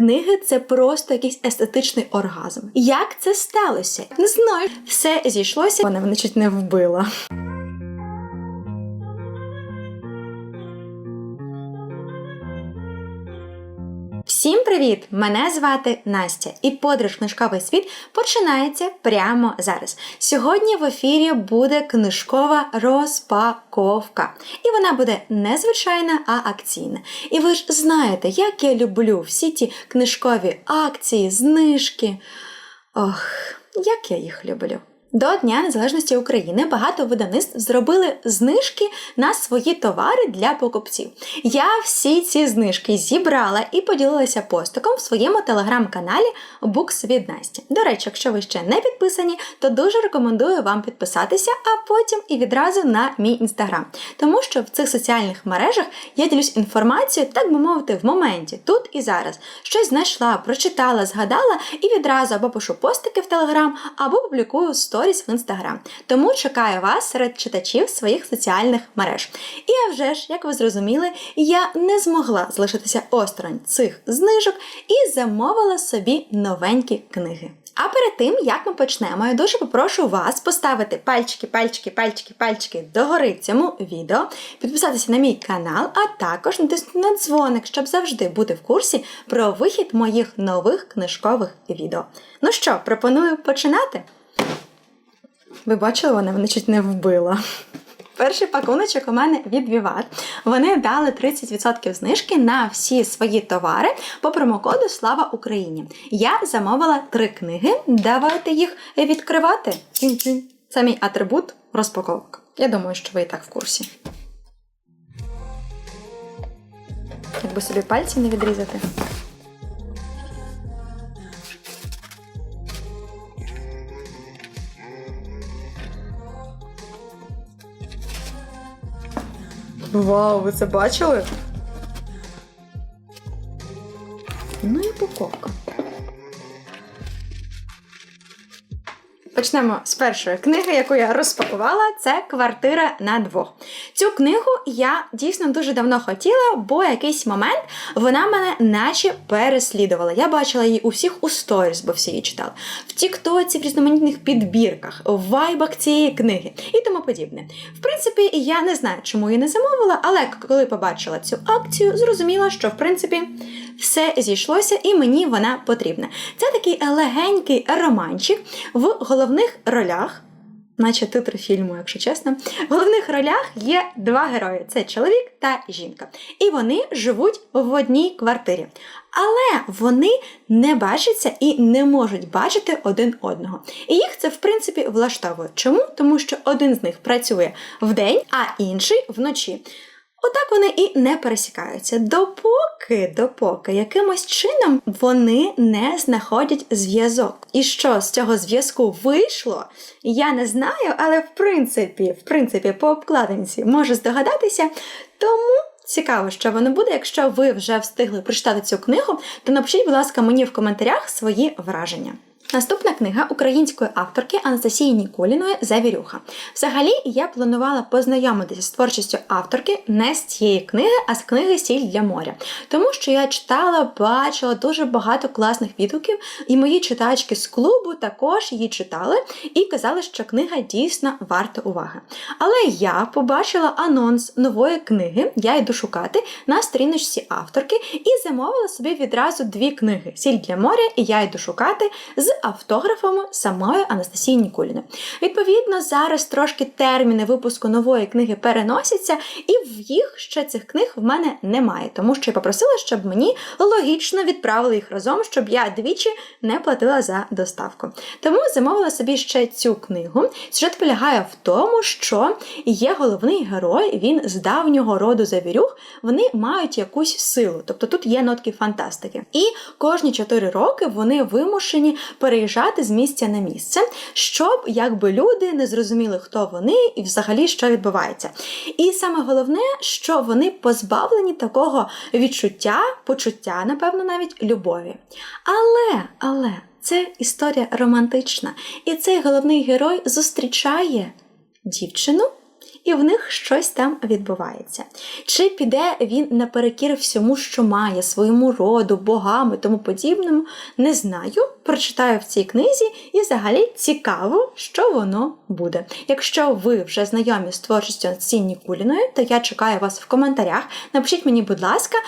Книги це просто якийсь естетичний оргазм. Як це сталося? Не знаю. Все зійшлося. Вона мене не вбила. Всім привіт! Мене звати Настя, і подорож книжковий світ починається прямо зараз. Сьогодні в ефірі буде книжкова розпаковка. І вона буде не звичайна, а акційна. І ви ж знаєте, як я люблю всі ті книжкові акції, знижки. Ох, як я їх люблю. До Дня Незалежності України багато видавництв зробили знижки на свої товари для покупців. Я всі ці знижки зібрала і поділилася постиком в своєму телеграм-каналі Books від Насті. До речі, якщо ви ще не підписані, то дуже рекомендую вам підписатися, а потім і відразу на мій інстаграм. Тому що в цих соціальних мережах я ділюсь інформацією, так би мовити, в моменті, тут і зараз. Щось знайшла, прочитала, згадала і відразу або пишу постики в телеграм, або публікую сторіс в інстаграм. Тому чекаю вас серед читачів своїх соціальних мереж. І а вже ж, як ви зрозуміли, я не змогла залишитися осторонь цих знижок і замовила собі новенькі книги. А перед тим, як ми почнемо, я дуже попрошу вас поставити пальчики, пальчики, пальчики, пальчики догори цьому відео, підписатися на мій канал, а також натиснути на дзвоник, щоб завжди бути в курсі про вихід моїх нових книжкових відео. Ну що, пропоную починати? Ви бачили, вона мене чуть не вбила. Перший пакуночок у мене від Vivat. Вони дали 30% знижки на всі свої товари по промокоду Слава Україні. Я замовила три книги. Давайте їх відкривати. Це мій атрибут розпаковок. Я думаю, що ви і так в курсі. Якби собі пальці не відрізати. Вау, ви це бачили? Ну і упаковка. Почнемо з першої книги, яку я розпакувала. Це Квартира на двох. Цю книгу я дійсно дуже давно хотіла, бо якийсь момент вона мене наче переслідувала. Я бачила її у всіх у сторіс, бо всі її читали, в Тіктоці, в різноманітних підбірках, в вайбах цієї книги і тому подібне. В принципі, я не знаю, чому її не замовила, але коли побачила цю акцію, зрозуміла, що в принципі все зійшлося і мені вона потрібна. Це такий легенький романчик в головних ролях. Наче титри фільму, якщо чесно. В головних ролях є два герої: це чоловік та жінка. І вони живуть в одній квартирі. Але вони не бачаться і не можуть бачити один одного. І їх це, в принципі, влаштовує. Чому? Тому що один з них працює вдень, а інший вночі. Отак вони і не пересікаються, допоки, допоки якимось чином вони не знаходять зв'язок. І що з цього зв'язку вийшло, я не знаю, але в принципі, в принципі, по обкладинці можу здогадатися. Тому цікаво, що воно буде. Якщо ви вже встигли прочитати цю книгу, то напишіть, будь ласка, мені в коментарях свої враження. Наступна книга української авторки Анастасії Ніколіної Завірюха. Взагалі, я планувала познайомитися з творчістю авторки не з цієї книги, а з книги Сіль для моря. Тому що я читала, бачила дуже багато класних відгуків, і мої читачки з клубу також її читали і казали, що книга дійсно варта уваги. Але я побачила анонс нової книги, я йду шукати на сторіночці авторки і замовила собі відразу дві книги: Сіль для моря і я йду шукати з автографами самої Анастасії Нікуліни. Відповідно, зараз трошки терміни випуску нової книги переносяться, і в їх ще цих книг в мене немає, тому що я попросила, щоб мені логічно відправили їх разом, щоб я двічі не платила за доставку. Тому замовила собі ще цю книгу. Сюжет полягає в тому, що є головний герой, він з давнього роду завірюх, вони мають якусь силу, тобто тут є нотки фантастики. І кожні 4 роки вони вимушені переїжджати з місця на місце, щоб якби люди не зрозуміли, хто вони і взагалі що відбувається. І саме головне, що вони позбавлені такого відчуття, почуття, напевно, навіть любові. Але, але. Це історія романтична. І цей головний герой зустрічає дівчину, і в них щось там відбувається. Чи піде він наперекір всьому, що має, своєму роду, богам і тому подібному, не знаю. Прочитаю в цій книзі, і взагалі цікаво, що воно буде. Якщо ви вже знайомі з творчістю Сінні Куліної, то я чекаю вас в коментарях. Напишіть мені, будь ласка,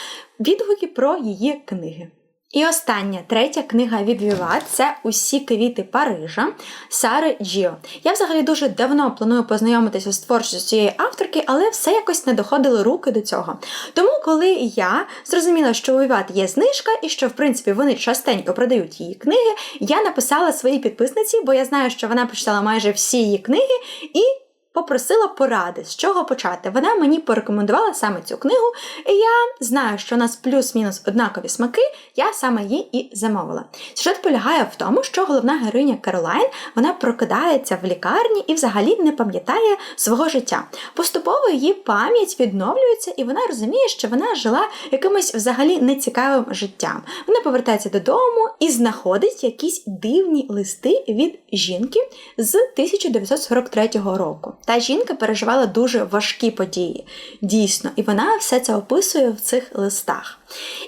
відгуки про її книги. І остання третя книга від Віват це Усі квіти Парижа Сари Джіо. Я взагалі дуже давно планую познайомитися з творчістю цієї авторки, але все якось не доходили руки до цього. Тому, коли я зрозуміла, що у Віват є знижка і що, в принципі, вони частенько продають її книги, я написала своїй підписниці, бо я знаю, що вона прочитала майже всі її книги і. Попросила поради, з чого почати. Вона мені порекомендувала саме цю книгу, і я знаю, що у нас плюс-мінус однакові смаки, я саме її і замовила. Сюжет полягає в тому, що головна героїня Каролайн вона прокидається в лікарні і взагалі не пам'ятає свого життя. Поступово її пам'ять відновлюється, і вона розуміє, що вона жила якимось взагалі нецікавим життям. Вона повертається додому і знаходить якісь дивні листи від жінки з 1943 року. Та жінка переживала дуже важкі події, дійсно, і вона все це описує в цих листах.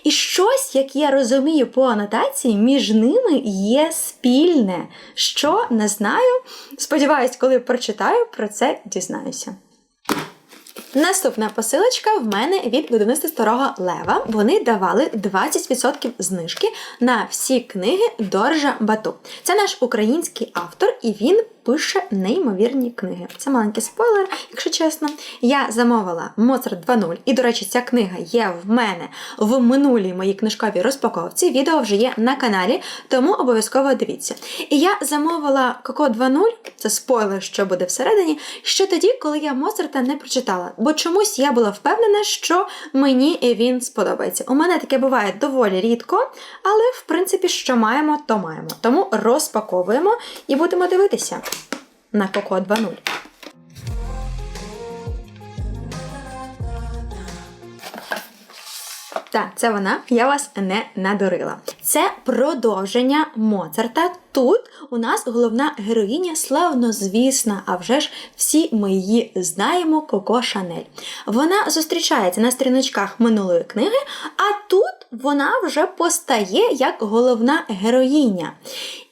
І щось, як я розумію по анотації, між ними є спільне, що не знаю. Сподіваюсь, коли прочитаю, про це дізнаюся. Наступна посилочка в мене від видавництва Старого Лева. Вони давали 20% знижки на всі книги Доржа Бату. Це наш український автор, і він пише неймовірні книги. Це маленький спойлер, якщо чесно. Я замовила Моцарт 2.0, і, до речі, ця книга є в мене в минулій моїй книжковій розпаковці. Відео вже є на каналі, тому обов'язково дивіться. І я замовила Коко 2.0, це спойлер, що буде всередині, ще тоді, коли я Моцарта не прочитала. Бо чомусь я була впевнена, що мені він сподобається. У мене таке буває доволі рідко, але в принципі, що маємо, то маємо. Тому розпаковуємо і будемо дивитися на Коко 2.0. Так, це вона, я вас не надурила. Це продовження Моцарта. Тут у нас головна героїня славнозвісна, а вже ж всі ми її знаємо, Коко Шанель. Вона зустрічається на сторіночках минулої книги, а тут вона вже постає як головна героїня.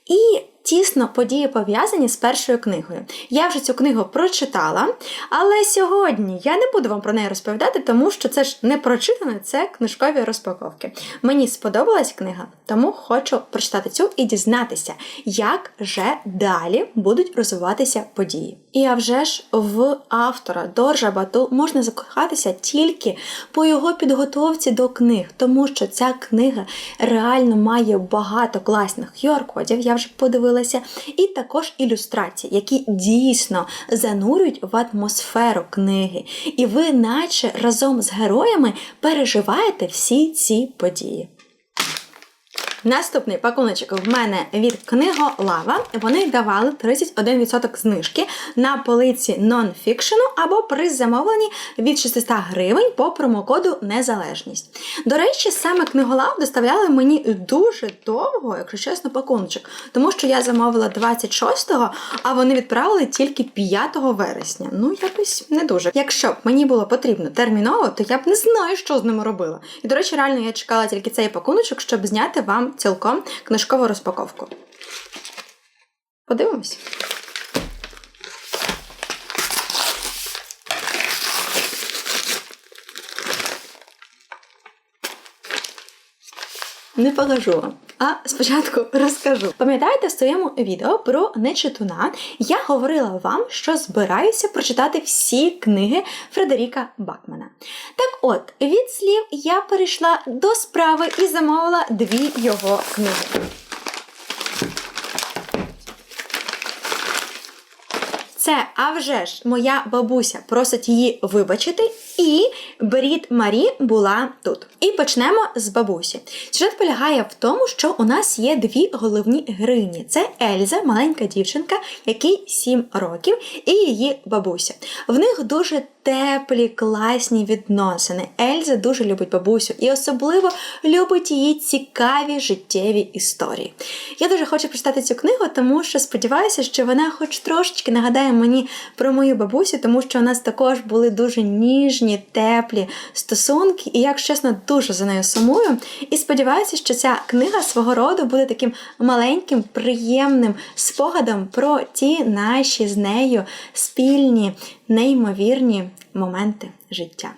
І тісно події пов'язані з першою книгою. Я вже цю книгу прочитала, але сьогодні я не буду вам про неї розповідати, тому що це ж не прочитане, це книжкові розпаковки. Мені сподобалась книга, тому хочу прочитати цю і дізнатися, як же далі будуть розвиватися події. І а вже ж в автора Доржа Бату можна закохатися тільки по його підготовці до книг, тому що ця книга реально має багато класних QR-кодів, я вже подивилася, і також ілюстрації, які дійсно занурюють в атмосферу книги. І ви, наче разом з героями, переживаєте всі ці події. Наступний пакуночок в мене від книголава. Вони давали 31% знижки на полиці нонфікшену або при замовленні від 600 гривень по промокоду Незалежність. До речі, саме книголав доставляли мені дуже довго, якщо чесно, пакуночок, тому що я замовила 26-го, а вони відправили тільки 5 вересня. Ну, якось не дуже. Якщо б мені було потрібно терміново, то я б не знаю, що з ними робила. І, до речі, реально я чекала тільки цей пакуночок, щоб зняти вам цілком книжкову розпаковку. Подивимось. Не покажу вам. А спочатку розкажу. Пам'ятаєте, в своєму відео про нечитуна я говорила вам, що збираюся прочитати всі книги Фредеріка Бакмана. Так от, від слів я перейшла до справи і замовила дві його книги. Це, а вже ж, моя бабуся просить її вибачити, і Беріт Марі була тут. І почнемо з бабусі. Сюжет полягає в тому, що у нас є дві головні героїні. Це Ельза, маленька дівчинка, якій 7 років, і її бабуся. В них дуже теплі, класні відносини. Ельза дуже любить бабусю і особливо любить її цікаві життєві історії. Я дуже хочу прочитати цю книгу, тому що сподіваюся, що вона хоч трошечки нагадає мені про мою бабусю, тому що у нас також були дуже ніжні, теплі стосунки, і як чесно, дуже за нею сумую. І сподіваюся, що ця книга свого роду буде таким маленьким, приємним спогадом про ті наші з нею спільні, неймовірні моменти життя.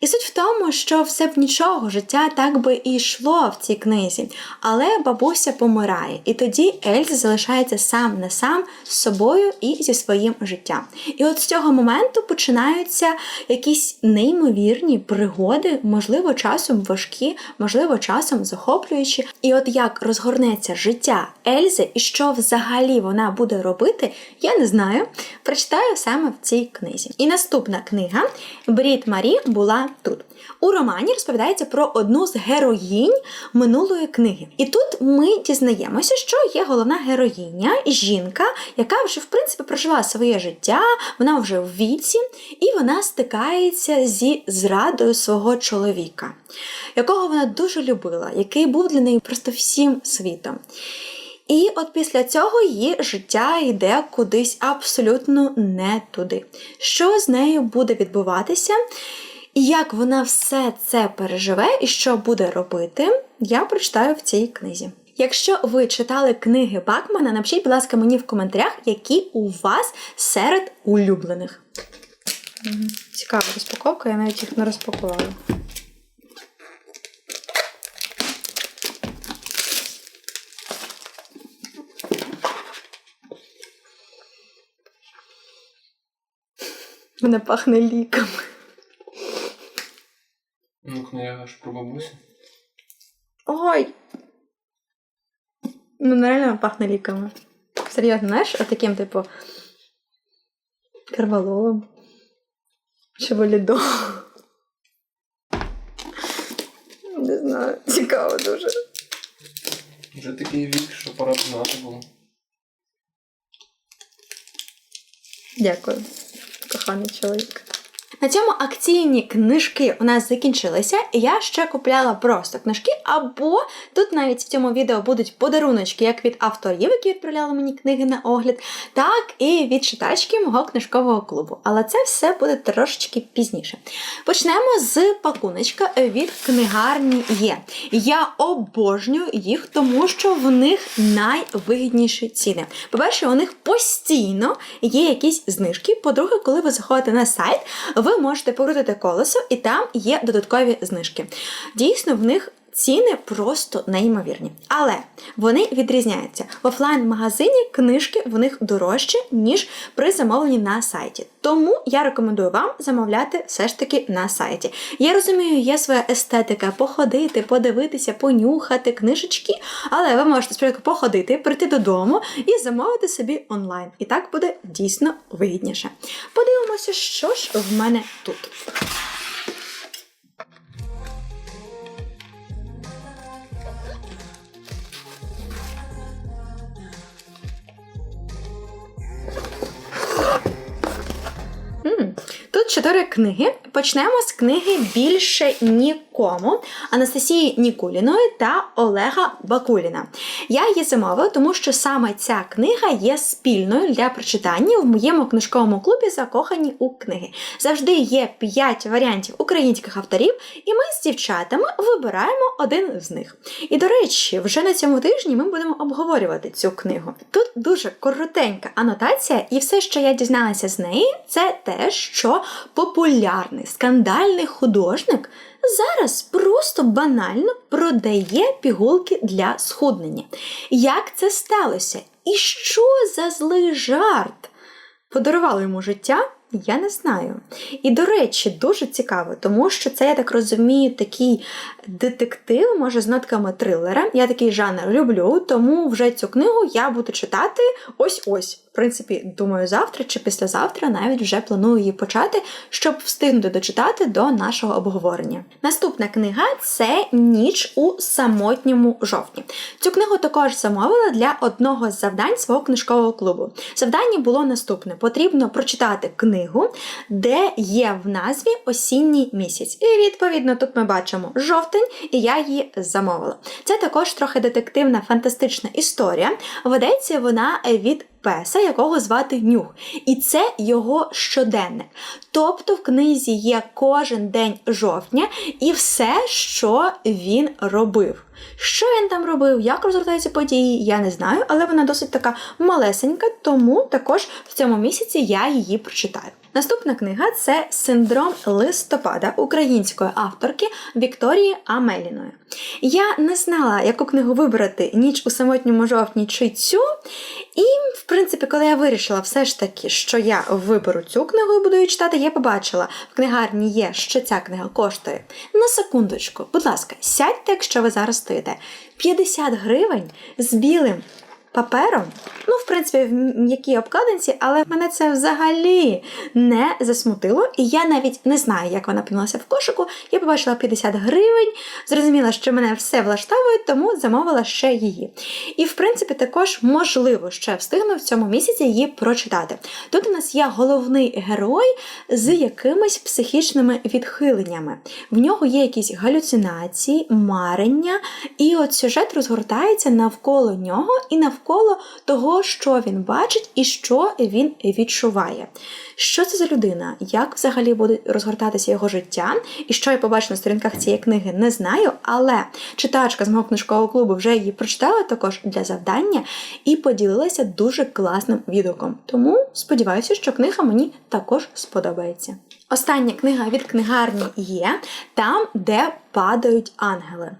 І суть в тому, що все б нічого, життя так би і йшло в цій книзі. Але бабуся помирає, і тоді Ельза залишається сам на сам з собою і зі своїм життям. І от з цього моменту починаються якісь неймовірні пригоди, можливо, часом важкі, можливо, часом захоплюючі. І от як розгорнеться життя Ельзи і що взагалі вона буде робити, я не знаю. Прочитаю саме в цій книзі. І наступна книга Брід Марі була тут. У романі розповідається про одну з героїнь минулої книги. І тут ми дізнаємося, що є головна героїня, жінка, яка вже в принципі прожила своє життя, вона вже в віці, і вона стикається зі зрадою свого чоловіка, якого вона дуже любила, який був для неї просто всім світом. І от після цього її життя йде кудись абсолютно не туди. Що з нею буде відбуватися? І як вона все це переживе і що буде робити, я прочитаю в цій книзі. Якщо ви читали книги Бакмана, напишіть, будь ласка, мені в коментарях, які у вас серед улюблених. Цікава розпаковка, я навіть їх не розпакувала. Вона пахне ліками. Ну, книга ж про бабусю. Ой! Ну, нереально пахне ліками. Серйозно, знаєш, таким, типу, карвалолом. Чи валідом. Не знаю, цікаво дуже. Вже такий вік, що пора б знати було. Дякую, коханий чоловік. На цьому акційні книжки у нас закінчилися, і я ще купляла просто книжки, або тут навіть в цьому відео будуть подаруночки як від авторів, які відправляли мені книги на огляд, так і від читачки мого книжкового клубу. Але це все буде трошечки пізніше. Почнемо з пакуночка від книгарні є. Я обожнюю їх, тому що в них найвигідніші ціни. По-перше, у них постійно є якісь знижки. По-друге, коли ви заходите на сайт, ви можете покрутити колесо, і там є додаткові знижки. Дійсно, в них. Ціни просто неймовірні. Але вони відрізняються. В офлайн-магазині книжки в них дорожчі, ніж при замовленні на сайті. Тому я рекомендую вам замовляти все ж таки на сайті. Я розумію, є своя естетика походити, подивитися, понюхати книжечки, але ви можете спочатку походити, прийти додому і замовити собі онлайн. І так буде дійсно вигідніше. Подивимося, що ж в мене тут. Чотири книги. Почнемо з книги Більше нікому Анастасії Нікуліної та Олега Бакуліна. Я її замовила, тому що саме ця книга є спільною для прочитання в моєму книжковому клубі Закохані у книги. Завжди є 5 варіантів українських авторів, і ми з дівчатами вибираємо один з них. І до речі, вже на цьому тижні ми будемо обговорювати цю книгу. Тут дуже коротенька анотація, і все, що я дізналася з неї, це те, що популярний скандальний художник зараз просто банально продає пігулки для схуднення. Як це сталося? І що за злий жарт? Подарували йому життя? Я не знаю. І, до речі, дуже цікаво, тому що це, я так розумію, такий детектив, може, з нотками трилера. Я такий жанр люблю, тому вже цю книгу я буду читати ось-ось. В принципі, думаю, завтра чи післязавтра навіть вже планую її почати, щоб встигнути дочитати до нашого обговорення. Наступна книга це Ніч у самотньому жовтні. Цю книгу також замовила для одного з завдань свого книжкового клубу. Завдання було наступне: потрібно прочитати книгу, де є в назві осінній місяць. І відповідно тут ми бачимо жовтень, і я її замовила. Це також трохи детективна фантастична історія. Ведеться вона від песа, якого звати Нюх. І це його щоденник. Тобто в книзі є кожен день жовтня і все, що він робив. Що він там робив, як розгортаються події, я не знаю, але вона досить така малесенька, тому також в цьому місяці я її прочитаю. Наступна книга це Синдром листопада української авторки Вікторії Амеліної. Я не знала, яку книгу вибрати ніч у самотньому жовтні чи цю. І, в принципі, коли я вирішила все ж таки, що я виберу цю книгу і буду її читати, я побачила в книгарні є, що ця книга коштує. На секундочку, будь ласка, сядьте, якщо ви зараз стоїте. 50 гривень з білим папером. Ну, в принципі, в м'якій обкладинці, але мене це взагалі не засмутило. І я навіть не знаю, як вона опинилася в кошику. Я побачила 50 гривень, зрозуміла, що мене все влаштовує, тому замовила ще її. І, в принципі, також можливо ще встигну в цьому місяці її прочитати. Тут у нас є головний герой з якимись психічними відхиленнями. В нього є якісь галюцинації, марення, і от сюжет розгортається навколо нього і навколо того, що він бачить і що він відчуває. Що це за людина? Як взагалі буде розгортатися його життя? І що я побачу на сторінках цієї книги, не знаю. Але читачка з мого книжкового клубу вже її прочитала також для завдання і поділилася дуже класним відгуком. Тому сподіваюся, що книга мені також сподобається. Остання книга від книгарні є там, де падають ангели.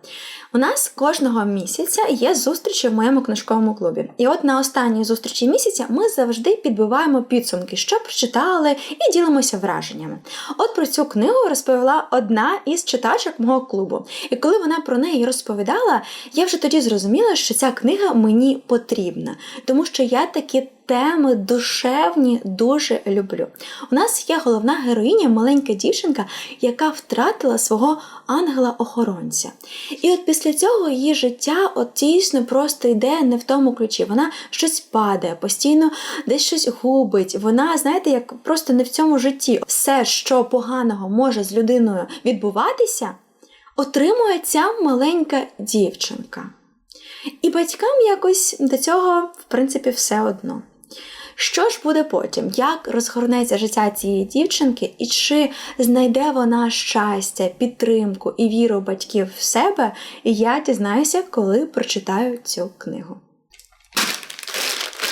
У нас кожного місяця є зустрічі в моєму книжковому клубі. І от на останній зустрічі місяця ми завжди підбиваємо підсумки, що прочитали, і ділимося враженнями. От про цю книгу розповіла одна із читачок мого клубу. І коли вона про неї розповідала, я вже тоді зрозуміла, що ця книга мені потрібна, тому що я такі теми душевні дуже люблю. У нас є головна героїня, маленька дівчинка, яка втратила свого ангела-охоронця. І от після цього її життя от дійсно просто йде не в тому ключі. Вона щось падає, постійно десь щось губить. Вона, знаєте, як просто не в цьому житті. Все, що поганого може з людиною відбуватися, отримує ця маленька дівчинка. І батькам якось до цього, в принципі, все одно. Що ж буде потім? Як розгорнеться життя цієї дівчинки, і чи знайде вона щастя, підтримку і віру батьків в себе? Я дізнаюся, коли прочитаю цю книгу.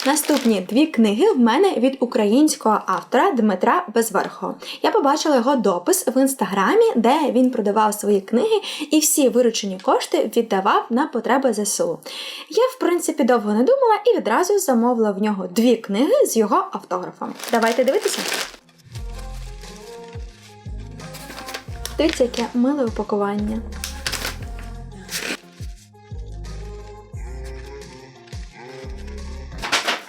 Наступні дві книги в мене від українського автора Дмитра Безверхого. Я побачила його допис в інстаграмі, де він продавав свої книги і всі виручені кошти віддавав на потреби ЗСУ. Я, в принципі, довго не думала і відразу замовила в нього дві книги з його автографом. Давайте дивитися. Дивіться, яке миле упакування.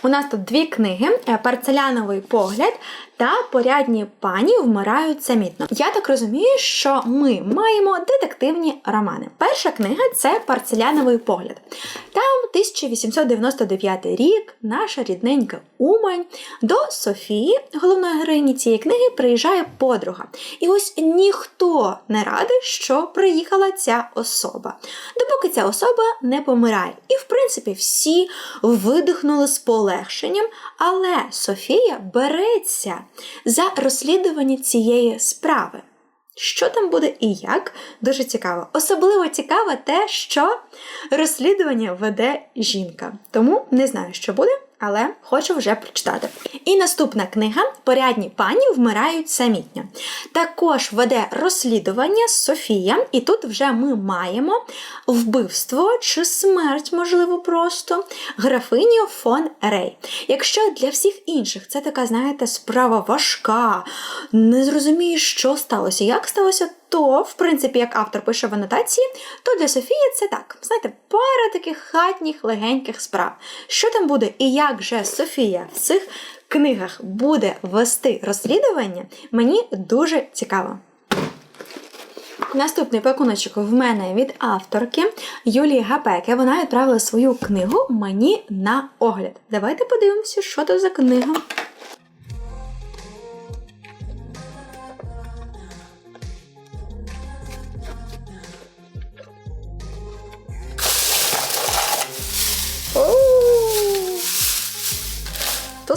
У нас тут дві книги: е, Парцеляновий погляд та порядні пані вмирають самітно. Я так розумію, що ми маємо детективні романи. Перша книга це Парцеляновий погляд. Там 1899 рік, наша рідненька Умань, до Софії, головної героїні цієї книги, приїжджає подруга. І ось ніхто не радий, що приїхала ця особа, допоки ця особа не помирає. І, в принципі, всі видихнули з полегшенням, але Софія береться за розслідування цієї справи. Що там буде і як, дуже цікаво. Особливо цікаво те, що розслідування веде жінка. Тому не знаю, що буде, але хочу вже прочитати. І наступна книга Порядні пані вмирають самітньо. Також веде розслідування Софія, і тут вже ми маємо вбивство чи смерть, можливо, просто графиню фон Рей. Якщо для всіх інших це така, знаєте, справа важка, не зрозумієш, що сталося, як сталося, то, в принципі, як автор пише в анотації, то для Софії це так, знаєте, пара таких хатніх легеньких справ. Що там буде і як же Софія в цих книгах буде вести розслідування, мені дуже цікаво. Наступний пакуночок в мене від авторки Юлії Гапеки. Вона відправила свою книгу мені на огляд. Давайте подивимося, що це за книга.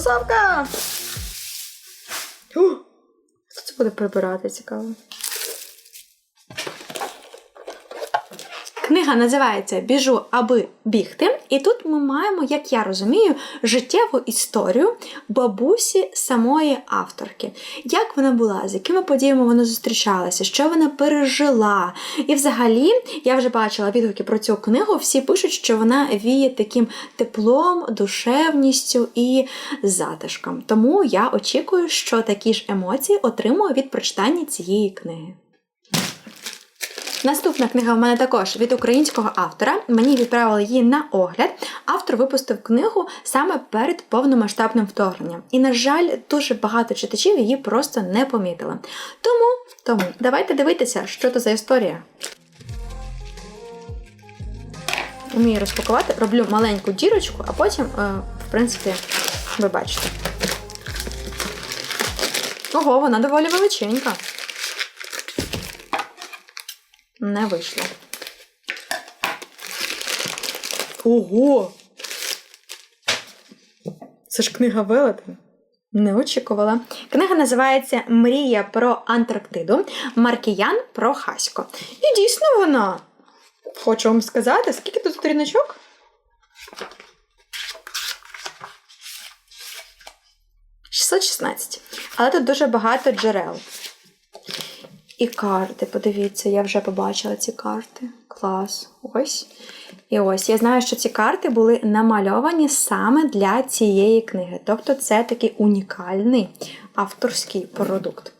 Тусовка! Хто це буде прибирати, цікаво. Книга називається Біжу, аби бігти. І тут ми маємо, як я розумію, життєву історію бабусі самої авторки. Як вона була, з якими подіями вона зустрічалася, що вона пережила. І взагалі, я вже бачила відгуки про цю книгу. Всі пишуть, що вона віє таким теплом, душевністю і затишком. Тому я очікую, що такі ж емоції отримую від прочитання цієї книги. Наступна книга в мене також від українського автора. Мені відправили її на огляд. Автор випустив книгу саме перед повномасштабним вторгненням. І, на жаль, дуже багато читачів її просто не помітили. Тому, тому давайте дивитися, що це за історія. Вмію розпакувати, роблю маленьку дірочку, а потім, е, в принципі, ви бачите. Ого, вона доволі величенька. Не вийшло. Ого! Це ж книга велетень. Не очікувала. Книга називається Мрія про Антарктиду. Маркіян про Хасько. І дійсно вона. Хочу вам сказати, скільки тут сторіночок? «616». Але тут дуже багато джерел. І карти, подивіться, я вже побачила ці карти. Клас. Ось. І ось я знаю, що ці карти були намальовані саме для цієї книги. Тобто це такий унікальний авторський продукт.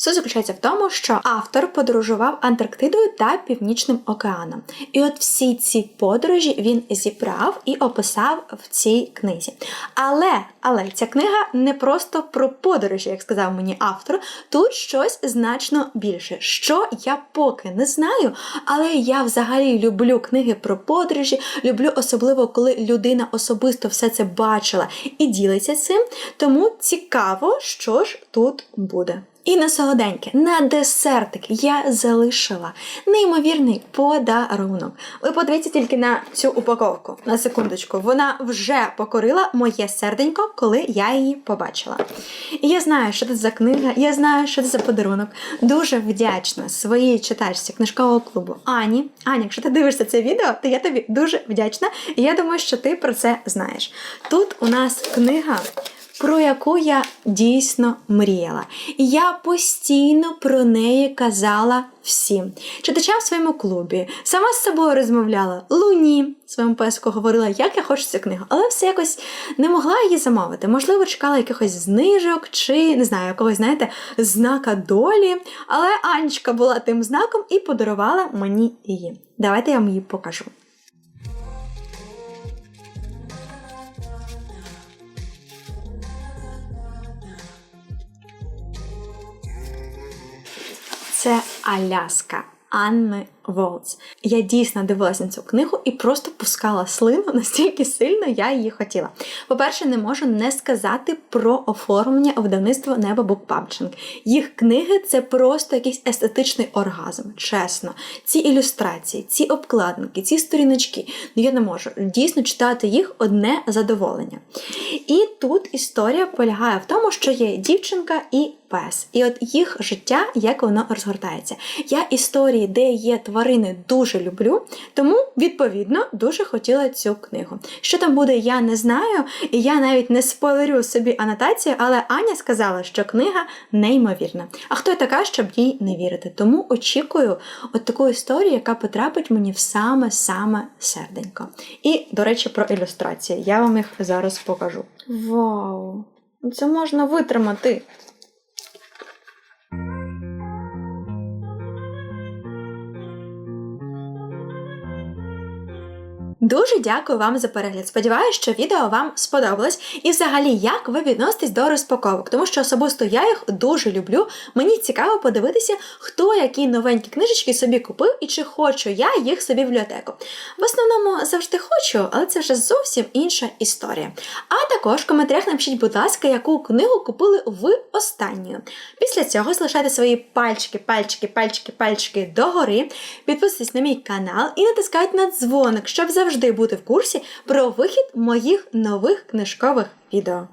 Суть заключається в тому, що автор подорожував Антарктидою та Північним океаном. І от всі ці подорожі він зібрав і описав в цій книзі. Але, але ця книга не просто про подорожі, як сказав мені автор. Тут щось значно більше, що я поки не знаю, але я взагалі люблю книги про подорожі, люблю особливо, коли людина особисто все це бачила і ділиться цим. Тому цікаво, що ж тут буде. І на солоденьке, на десертик я залишила неймовірний подарунок. Ви подивіться тільки на цю упаковку. На секундочку, вона вже покорила моє серденько, коли я її побачила. І я знаю, що це за книга, я знаю, що це за подарунок. Дуже вдячна своїй читачці книжкового клубу Ані. Аня, якщо ти дивишся це відео, то я тобі дуже вдячна. І я думаю, що ти про це знаєш. Тут у нас книга про яку я дійсно мріяла. І я постійно про неї казала всім. Читачам в своєму клубі, сама з собою розмовляла, Луні своєму песику говорила, як я хочу цю книгу, але все якось не могла її замовити. Можливо, чекала якихось знижок чи не знаю, якогось, знаєте, знака долі. Але Анечка була тим знаком і подарувала мені її. Давайте я вам її покажу. Це Аляска. Анни Волц. Я дійсно дивилася на цю книгу і просто пускала слину настільки сильно я її хотіла. По-перше, не можу не сказати про оформлення видавництва Небо Book Publishing. Їх книги це просто якийсь естетичний оргазм, чесно. Ці ілюстрації, ці обкладинки, ці сторіночки. Ну я не можу дійсно читати їх одне задоволення. І тут історія полягає в тому, що є дівчинка і пес. І от їх життя, як воно розгортається. Я історії, де є тварини, дуже люблю, тому, відповідно, дуже хотіла цю книгу. Що там буде, я не знаю, і я навіть не спойлерю собі анотацію, але Аня сказала, що книга неймовірна. А хто я така, щоб їй не вірити? Тому очікую от таку історію, яка потрапить мені в саме-саме серденько. І, до речі, про ілюстрації. Я вам їх зараз покажу. Вау! Це можна витримати. Дуже дякую вам за перегляд. Сподіваюся, що відео вам сподобалось. І взагалі, як ви відноситесь до розпаковок, тому що особисто я їх дуже люблю. Мені цікаво подивитися, хто які новенькі книжечки собі купив і чи хочу я їх собі в бібліотеку. В основному завжди хочу, але це вже зовсім інша історія. А також в коментарях напишіть, будь ласка, яку книгу купили ви останньою. Після цього залишайте свої пальчики, пальчики, пальчики, пальчики догори, підписуйтесь на мій канал і натискайте на дзвоник, щоб завжди бути в курсі про вихід моїх нових книжкових відео.